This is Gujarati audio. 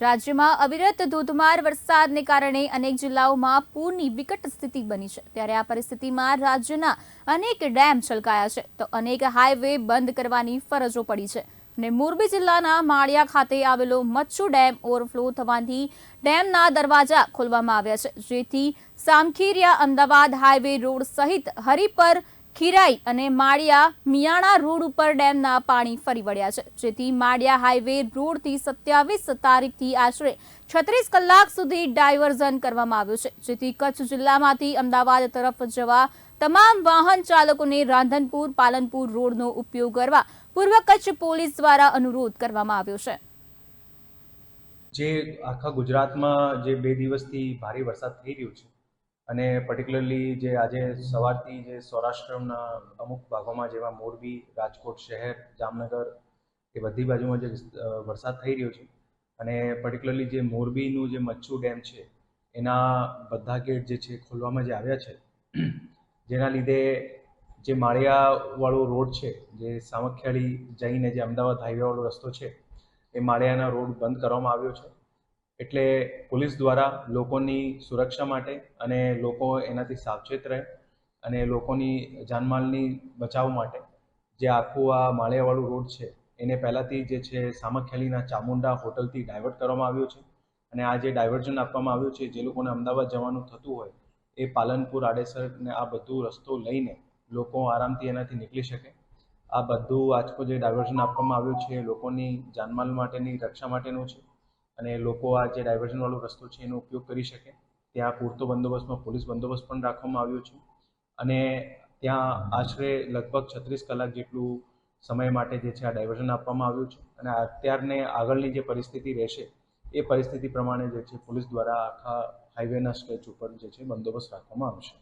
રાજ્યમાં અવિરત ધોધમાર વરસાદને કારણે અનેક જિલ્લાઓમાં પૂરની વિકટ સ્થિતિ બની છે. ત્યારે આ પરિસ્થિતિમાં રાજ્યના અનેક ડેમ છલકાયા છે. તો અનેક હાઈવે બંધ કરવાની ફરજો પડી છે. અને મોરબી જિલ્લાના માળિયા ખાતે આવેલો મચ્છુ ડેમ ઓવરફ્લો થવાથી ડેમના દરવાજા ખોલવામાં આવ્યા છે. જેથી સામખીરિયા અમદાવાદ હાઈવે રોડ સહિત હરિપર ખીરાઈ અને માળિયા મિયાણા રોડ ઉપર ડેમના પાણી ફરી વળ્યા છે. જેથી માળિયા હાઈવે રોડથી સત્યાવીસ તારીખથી આશરે છત્રીસ કલાક સુધી ડાયવર્ઝન કરવામાં આવ્યું છે. જેથી કચ્છ જિલ્લામાંથી અમદાવાદ તરફ જવા તમામ વાહન ચાલકોને રાંધનપુર, પાલનપુર રોડનો ઉપયોગ કરવા પૂર્વ કચ્છ પોલીસ દ્વારા અનુરોધ કરવામાં આવ્યો છે. જે આખા ગુજરાતમાં જે બે દિવસથી ભારે વરસાદ થઈ રહ્યો છે અને પર્ટિક્યુલરલી જે આજે સવારથી જે સૌરાષ્ટ્રના અમુક ભાગોમાં જેવા મોરબી, રાજકોટ શહેર, જામનગર એ બધી બાજુમાં જે વરસાદ થઈ રહ્યો છે. અને પર્ટિક્યુલરલી જે મોરબીનું જે મચ્છુ ડેમ છે, એના બધા ગેટ જે છે ખોલવામાં જે આવ્યા છે, જેના લીધે જે માળિયાવાળો રોડ છે, જે સામખિયાળી જઈને જે અમદાવાદ હાઈવેવાળો રસ્તો છે, એ માળિયાના રોડ બંધ કરવામાં આવ્યો છે. એટલે પોલીસ દ્વારા લોકોની સુરક્ષા માટે અને લોકો એનાથી સાવચેત રહે અને લોકોની જાનમાલની બચાવ માટે જે આખું આ માળિયાવાળું રોડ છે, એને પહેલાંથી જે છે સામખિયાળીના ચામુંડા હોટલથી ડાયવર્ટ કરવામાં આવ્યું છે અને આ જે ડાયવર્ઝન આપવામાં આવ્યું છે, જે લોકોને અમદાવાદ જવાનું થતું હોય, એ પાલનપુર, આડેસર ને આ બધું રસ્તો લઈને લોકો આરામથી એનાથી નીકળી શકે. આ બધું આજકો જે ડાયવર્ઝન આપવામાં આવ્યું છે, લોકોની જાનમાલ માટેની, રક્ષા માટેનું છે અને લોકો આ જે ડાયવર્ઝનવાળો રસ્તો છે એનો ઉપયોગ કરી શકે. ત્યાં પૂરતો બંદોબસ્તમાં પોલીસ બંદોબસ્ત પણ રાખવામાં આવ્યો છે. અને ત્યાં આશરે લગભગ છત્રીસ કલાક જેટલું સમય માટે જે છે આ ડાયવર્ઝન આપવામાં આવ્યું છે. અને અત્યારને આગળની જે પરિસ્થિતિ રહેશે, એ પરિસ્થિતિ પ્રમાણે જે છે પોલીસ દ્વારા આખા હાઈવેના સ્ટ્રેચ ઉપર જે છે બંદોબસ્ત રાખવામાં આવશે.